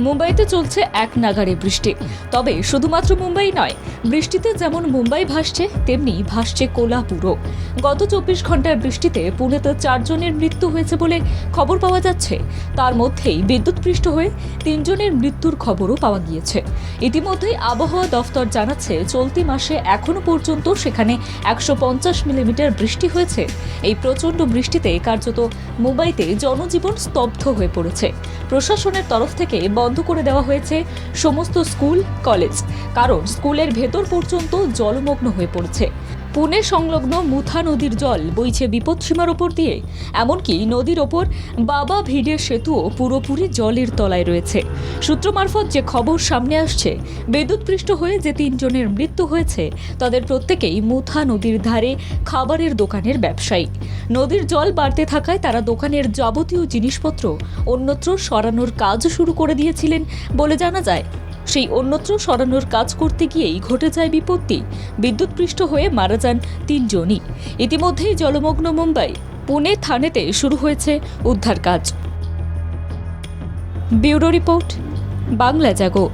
মুম্বাইতে চলছে এক নাগারে বৃষ্টি। তবে শুধুমাত্র মুম্বাই নয়, বৃষ্টিতে যেমন মুম্বাই ভাসছে, তেমনি ভাসছে কোলাপুরও। গত চব্বিশ ঘণ্টার বৃষ্টিতে পুনেতে চারজনের মৃত্যু হয়েছে বলে খবর পাওয়া যাচ্ছে। তার মধ্যেই বিদ্যুৎপৃষ্ট হয়ে তিনজনের মৃত্যুর খবরও পাওয়া গিয়েছে। ইতিমধ্যেই আবহাওয়া দফতর জানাচ্ছে, চলতি মাসে এখনও পর্যন্ত সেখানে একশো পঞ্চাশ মিলিমিটার বৃষ্টি হয়েছে। এই প্রচণ্ড বৃষ্টিতে কার্যত মুম্বাইতে জনজীবন স্তব্ধ হয়ে পড়েছে। প্রশাসনের তরফ থেকে বন্ধ করে দেওয়া হয়েছে সমস্ত স্কুল, কলেজ। কারণ স্কুলের ভেতর পর্যন্ত জলমগ্ন হয়ে পড়েছে। পুনে সংলগ্ন মুথা নদীর জল বইছে বিপদসীমার ওপর দিয়ে। এমনকি নদীর ওপর বাবা ভিড়ের সেতুও পুরোপুরি জলের তলায় রয়েছে। সূত্র মারফত যে খবর সামনে আসছে, বিদ্যুৎপৃষ্ট হয়ে যে তিনজনের মৃত্যু হয়েছে, তাদের প্রত্যেকেই মুথা নদীর ধারে খাবারের দোকানের ব্যবসায়ী। নদীর জল বাড়তে থাকায় তারা দোকানের যাবতীয় জিনিসপত্র, অন্যত্র সরানোর কাজ শুরু করে দিয়েছিলেন বলে জানা যায়। সেই অন্যত্র সরানোর কাজ করতে গিয়েই ঘটে যায় বিপত্তি। বিদ্যুৎপৃষ্ট হয়ে মারা যান তিনজনই। ইতিমধ্যেই জলমগ্ন মুম্বাই, পুনে থানেতে শুরু হয়েছে উদ্ধার কাজ। Bureau report, Bangla Jago.